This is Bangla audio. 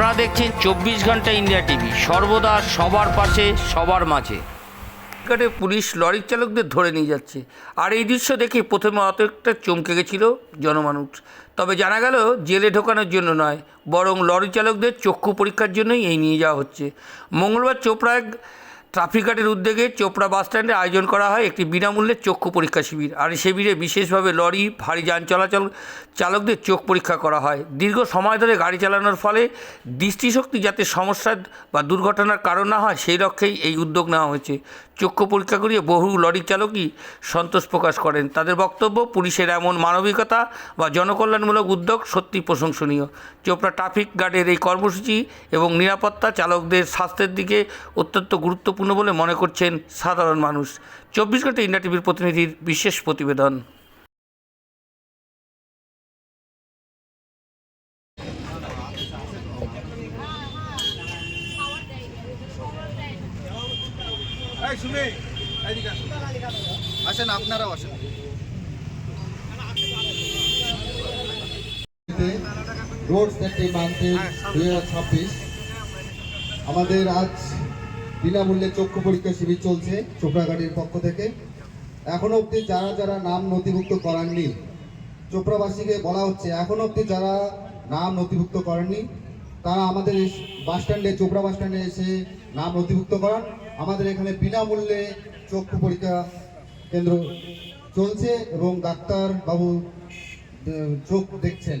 আপনারা দেখছেন চব্বিশ ঘণ্টা ইন্ডিয়া টিভি। সর্বদা সবার পাশে, সবার মাঝে। কাটে পুলিশ লরির চালকদের ধরে নিয়ে যাচ্ছে। আর এই দৃশ্য দেখে প্রথমে অত একটা চমকে গেছিল জনমানুষ। তবে জানা গেল, জেলে ঢোকানোর জন্য নয়, বরং লরি চালকদের চক্ষু পরীক্ষার জন্যই এই নিয়ে যাওয়া হচ্ছে। মঙ্গলবার চোপড়ায় ট্রাফিক গার্ডের উদ্যোগে চোপড়া বাস স্ট্যান্ডে আয়োজন করা হয় একটি বিনামূল্যে চক্ষু পরীক্ষা শিবির। আর এই শিবিরে বিশেষভাবে লরি, ভারী যান চলাচল চালকদের চোখ পরীক্ষা করা হয়। দীর্ঘ সময় ধরে গাড়ি চালানোর ফলে দৃষ্টিশক্তি যাতে সমস্যা বা দুর্ঘটনার কারণ না হয়, সেই লক্ষ্যেই এই উদ্যোগ নেওয়া হয়েছে। চক্ষু পরীক্ষা করিয়ে বহু লরি চালকই সন্তোষ প্রকাশ করেন। তাদের বক্তব্য, পুলিশের এমন মানবিকতা বা জনকল্যাণমূলক উদ্যোগ সত্যি প্রশংসনীয়। চোপড়া ট্রাফিক গার্ডের এই কর্মসূচি এবং নিরাপত্তা চালকদের স্বাস্থ্যের দিকে অত্যন্ত গুরুত্বপূর্ণ বলে মনে করছেন সাধারণ মানুষ। চব্বিশ ঘণ্টা ইন্ডিয়া টিভির প্রতিনিধির বিশেষ প্রতিবেদন। আসুন। আপনারাও আসেন। রোড সেফটি মান্থের দুই হাজার ছাব্বিশ। আমাদের আজ বিনামূল্যে চক্ষু পরীক্ষা শিবির চলছে চোপড়া গাড়ির পক্ষ থেকে। এখনও অবধি যারা যারা নাম নথিভুক্ত করাননি, চোপড়াবাসীকে বলা হচ্ছে, এখনও অবধি যারা নাম নথিভুক্ত করেননি, তারা আমাদের বাস স্ট্যান্ডে, চোপড়া বাস স্ট্যান্ডে এসে নাম নথিভুক্ত করান। আমাদের এখানে বিনামূল্যে চক্ষু পরীক্ষা কেন্দ্র চলছে এবং ডাক্তার বাবু চোখ দেখছেন।